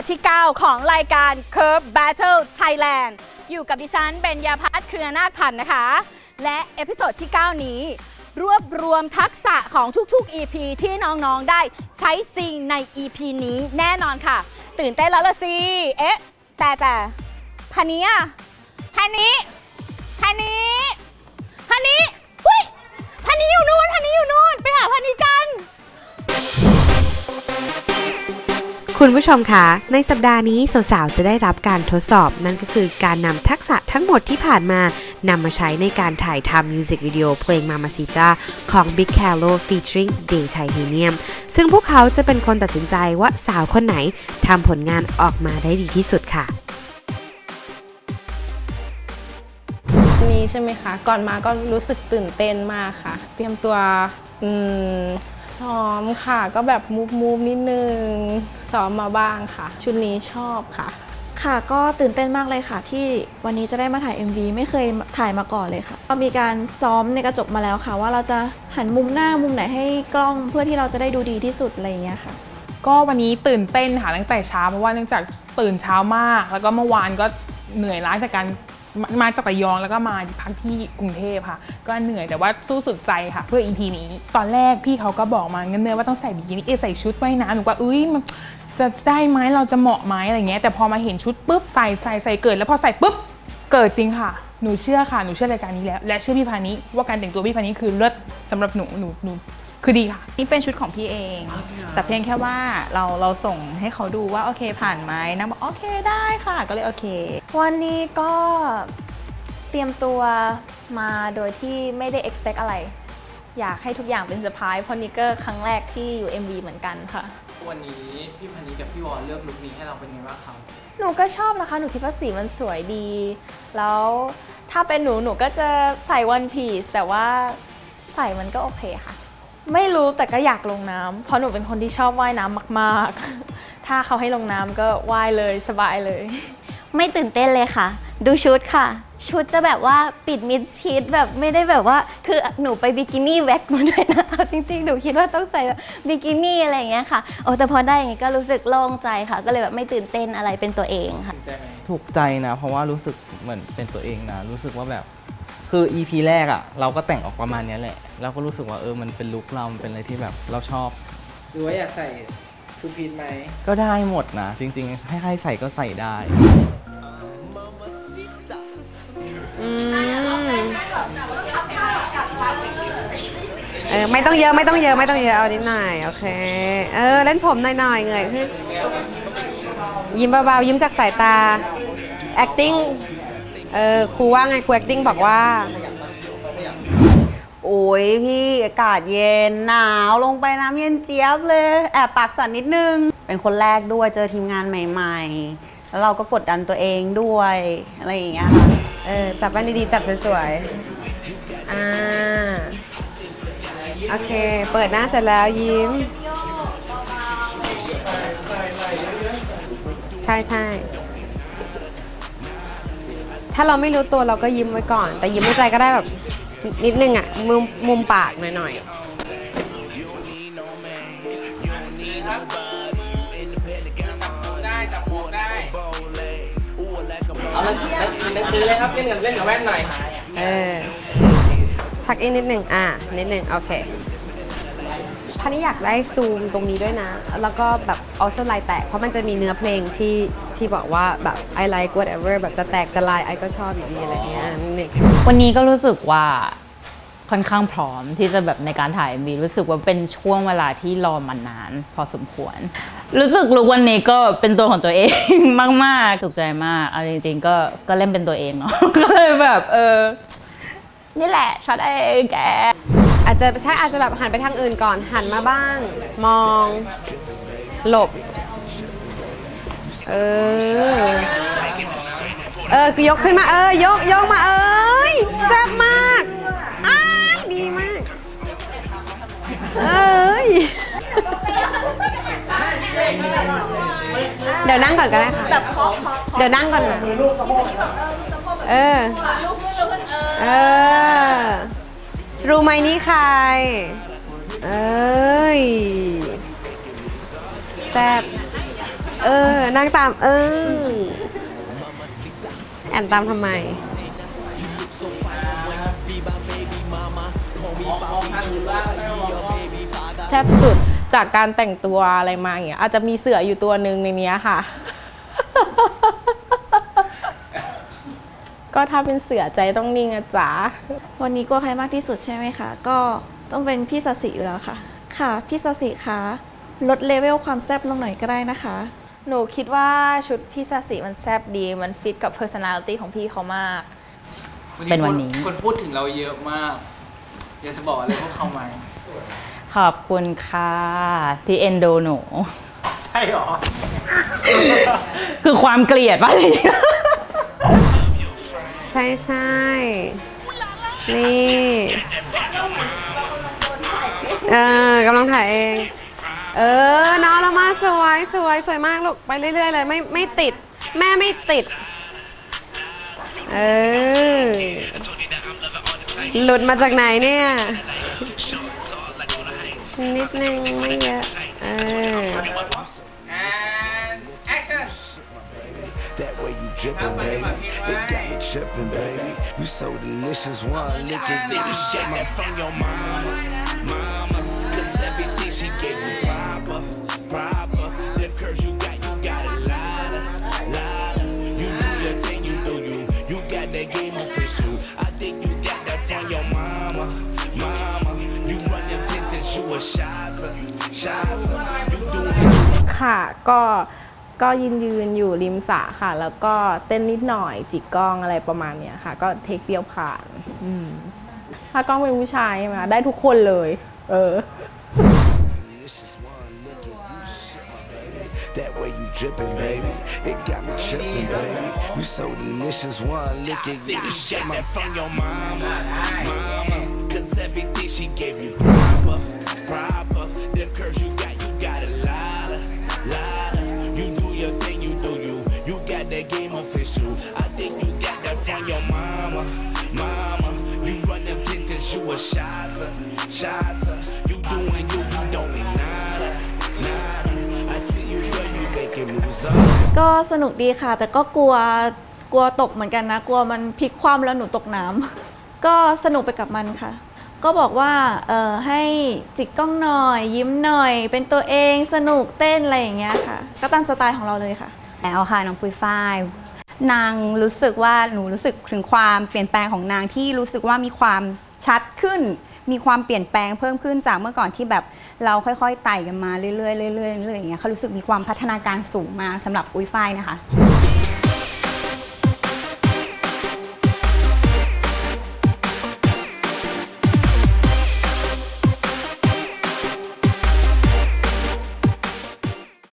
ดที่ 9 ของรายการ Curve Battle Thailand อยู่กับดิฉันเบญญาพัฒน์เครือนาคพันธ์นะคะ และเอพิโซดที่ 9 นี้ รวบรวมทักษะของทุกๆ EP ที่น้องๆ ได้ใช้จริงใน EP นี้แน่นอนค่ะ ตื่นเต้นแล้วละสิ เอ๊ะ แต่แต่พันนี้อะพันนี้พันนี้พันนี้หุ้ยพันนี้อยู่นู่นพันนี้อยู่นู่น ไปหาพันนี้กัน คุณผู้ชมคะ ในสัปดาห์นี้สาวๆ จะได้รับการทดสอบ นั่นก็คือการนำทักษะทั้งหมดที่ผ่านมานำมาใช้ในการถ่ายทำมิวสิกวิดีโอเพลง Mamacita ของ Big c a l o featuring Day Titanium ซึ่งพวกเขาจะเป็นคนตัดสินใจว่าสาวคนไหนทำผลงานออกมาได้ดีที่สุดค่ะนี้ใช่ไหมคะ ก่อนมาก็รู้สึกตื่นเต้นมากค่ะ เตรียมตัวอืม ซ้อมค่ะ ก็แบบมูฟมูฟนิดนึง ซ้อมมาบ้างค่ะ ชุดนี้ชอบค่ะ ค่ะก็ตื่นเต้นมากเลยค่ะ ที่วันนี้จะได้มาถ่าย MV ไม่เคยถ่ายมาก่อนเลยค่ะก็มีการซ้อมในกระจกมาแล้วค่ะ ว่าเราจะหันมุมหน้ามุมไหนให้กล้องเพื่อที่เราจะได้ดูดีที่สุดอะไรอย่างเงี้ยค่ะ ก็วันนี้ตื่นเต้นค่ะตั้งแต่เช้าเพราะว่าเนื่องจากตื่นเช้ามาก แล้วก็เมื่อวานก็เหนื่อยล้าจากการ มามาจากระยองแล้วก็มาพักที่กรุงเทพค่ะ ก็เหนื่อยแต่ว่าสู้สุดใจค่ะ เพื่อ EP นี้ ตอนแรกพี่เขาก็บอกมาเงินเนยว่าต้องใส่บิกินี่เอใส่ชุดว่ายน้ำหนูก็อุ้ยจะได้ไหมเราจะเหมาะไหมอะไรเงี้ยแต่พอมาเห็นชุดปุ๊บใส่ใส่ใส่เกิด แล้วพอใส่ปุ๊บเกิดจริงค่ะหนูเชื่อค่ะหนูเชื่อรายการนี้แล้ว และเชื่อพี่พานี้ว่าการแต่งตัวพี่พานี้คือเลิศสำหรับหนูหนูหนู คือดีค่ะ นี่เป็นชุดของพี่เอง แต่เพียงแค่ว่าเราเราส่งให้เขาดูว่าโอเคผ่านไหมนางบอกโอเคได้ค่ะ ก็เลยโอเค วันนี้ก็เตรียมตัวมาโดยที่ไม่ได้ expect อะไร อยากให้ทุกอย่างเป็นเซอร์ไพรส์เพราะนี่ก็ครั้งแรกที่อยู่ MV เหมือนกันค่ะ วันนี้พี่พันนี้กับพี่วอลเลือกลุคนี้ให้เราเป็นยังไงบ้างครับหนูก็ชอบนะคะ หนูคิดว่าสีมันสวยดี แล้วถ้าเป็นหนูหนูก็จะใส่วันพีซแต่ว่าใส่มันก็โอเคค่ะ ไม่รู้แต่ก็อยากลงน้ำเพราะหนูเป็นคนที่ชอบว่ายน้ำมากๆ ถ้าเขาให้ลงน้ำก็ว่ายเลยสบายเลย ไม่ตื่นเต้นเลยค่ะ ดูชุดค่ะ ชุดจะแบบว่าปิดมิดชิดแบบไม่ได้แบบว่า คือหนูไปบิกินี่แว็กมาด้วยนะเอาจริงๆหนูคิดว่าต้องใส่แบบบิกินี่อะไรอย่างเงี้ยค่ะโอ้แต่พอได้อย่างงี้ก็รู้สึกโล่งใจค่ะ ก็เลยแบบไม่ตื่นเต้นอะไรเป็นตัวเองค่ะถูกใจนะ เพราะว่ารู้สึกเหมือนเป็นตัวเองนะรู้สึกว่าแบบ คือ EP แรกอะ่ะ เราก็แต่งออกประมาณเนี้ยแหละ เราก็รู้สึกว่าเออมันเป็นลุคเรา มันเป็นอะไรที่แบบเราชอบ หรือว่าอยากใส่ชุดพีทไหม ก็ได้หมดนะ จริง ๆ ให้ใครใส่ก็ใส่ได้ เออไม่ต้องเยอะไม่ต้องเยอะไม่ต้องเยอะเอานิดหน่อยโอเค เออเล่นผมหน่อยๆเงยขึ้นยิ้มเบาๆยิ้มจากสายตา acting เออครูว่าไงครู acting บอกว่า โอ้ยพี่อากาศเย็นหนาวลงไปน้ำเย็นเจี๊ยบเลย แอบปากสั่นนิดนึง เป็นคนแรกด้วยเจอทีมงานใหม่ ๆ แล้วเราก็กดดันตัวเองด้วย อะไรอย่างเงี้ยค่ะเออจับแว่นดีๆ จับสวยๆ อ่า โอเค เปิดหน้าเสร็จแล้วยิ้ม ใช่ใช่ ถ้าเราไม่รู้ตัวเราก็ยิ้มไว้ก่อน แต่ยิ้มในใจก็ได้แบบนิดนึงอะมุมมุมปากหน่อยๆได้จับหมวกได้เอาเลยหนังสือเลยครับเล่นกับเล่นกับแว่นหน่อย เออทักอีกนิดหนึ่งอะนิดหนึ่งโอเคท่านี้อยากได้ซูมตรงนี้ด้วยนะ แล้วก็แบบเอาสไลน์แตกเพราะมันจะมีเนื้อเพลงที่ ที่บอกว่าแบบ I like whatever แบบจะแตกจะลายไอก็ชอบอยู่ดีอะไรเงี้ยนิดหนึ่งวันนี้ก็รู้สึกว่าค่อนข้างพร้อมที่จะแบบในการถ่ายมีรู้สึกว่าเป็นช่วงเวลาที่รอมานาน พอสมควร รู้สึกลุกวันนี้ก็เป็นตัวของตัวเองมากๆถูกใจมากเอาจริง ๆ ก็ก็เล่นเป็นตัวเองเนาะก็เลยแบบเออนี่แหละช็อตเองแกอาจจะใช่อาจจะแบบหันไปทางอื่นก่อนหันมาบ้าง มอง หลบ เออ เออยกขึ้นมาเออยกยกมาเอ้ยแซ่บมากอ้ายดีมาก เอ้ย เดี๋ยวนั่งก่อนก็ได้ค่ะแบบเคาะเดี๋ยวนั่งก่อนนะเออ เออ รู้ไหมนี่ใคร เอ้ยแซ่บ เออ นั่งตาม เออ แอนตามทำไมแซ่บสุดจากการแต่งตัวอะไรมาอย่างเงี้ยอาจจะมีเสืออยู่ตัวหนึ่งในเนี้ยค่ะ ก็ถ้าเป็นเสือใจต้องนิ่งอะจ๋าวันนี้กลัวใครมากที่สุดใช่ไหมคะ ก็ต้องเป็นพี่สสิอยู่แล้วค่ะ ค่ะ พี่สสิคะลดเลเวลความแซ่บลงหน่อยก็ได้นะคะ หนูคิดว่าชุดพี่ซาสิมันแซบดี มันฟิตกับ personality ของพี่เขามาก เป็นวันนี้ คนพูดถึงเราเยอะมาก อยากจะบอกอะไรพวกเขาไหม ขอบคุณค่ะ ที่เอ็นดูหนู ใช่หรอ คือความเกลียดป่ะใช่ใช่นี่ เออกำลังถ่ายเอง เออน้องเรามาสวยสวยสวยมากลูกไปเรื่อยๆเลยไม่ไม่ติด แม่ไม่ติด เออ หลุดมาจากไหนเนี่ย นิดนึงไม่เยอะเออ That way you drippin', baby. It got me trippin', baby. You so delicious, one lick it, baby. Shut my from your mama, mama. Cause everything she gave you proper, proper. Them curves you got, you got a lot of, lot of. You do your thing, you do you. You got that game official. I think you got that from your mama, mama. You run them tinted, you a shotter, shotter. You doing ค่ะก็ก็ยืนยืนอยู่ริมสระค่ะ แล้วก็เต้นนิดหน่อยจิกกล้องอะไรประมาณเนี้ยค่ะ ก็เทคเดียวผ่านอืมถ้ากล้องเป็นผู้ชายใช่ไหมคะได้ทุกคนเลย เออ That way you drippin', baby. It got me trippin', baby. You so delicious, one lick it, baby. Shut my from your mama, mama. Cause everything she gave you proper, proper. Them curves you got, you got a lot of, lot of. You do your thing, you do you. You got that game official. I think you got that from your mama, mama. You run them tinted, you a shotter, shotter. You doing you, ก็สนุกดีค่ะ แต่ก็กลัวกลัวตกเหมือนกันนะ กลัวมันพลิกคว่ำแล้วหนูตกน้ำก็สนุกไปกับมันค่ะ ก็บอกว่าเออให้จิกกล้องหน่อย ยิ้มหน่อย เป็นตัวเองสนุกเต้นอะไรอย่างเงี้ยค่ะ ก็ตามสไตล์ของเราเลยค่ะ แล้วค่ะน้องปุ้ยฝ้ายนางรู้สึกว่าหนูรู้สึกถึงความเปลี่ยนแปลงของนางที่รู้สึกว่ามีความชัดขึ้น มีความเปลี่ยนแปลงเพิ่มขึ้นจากเมื่อก่อนที่แบบเราค่อยๆไต่กันมาเรื่อยๆเรื่อยๆเรื่อยๆอย่างเงี้ยเขารู้สึกมีความพัฒนาการสูงมากสำหรับอุ้ยฝ้ายนะคะ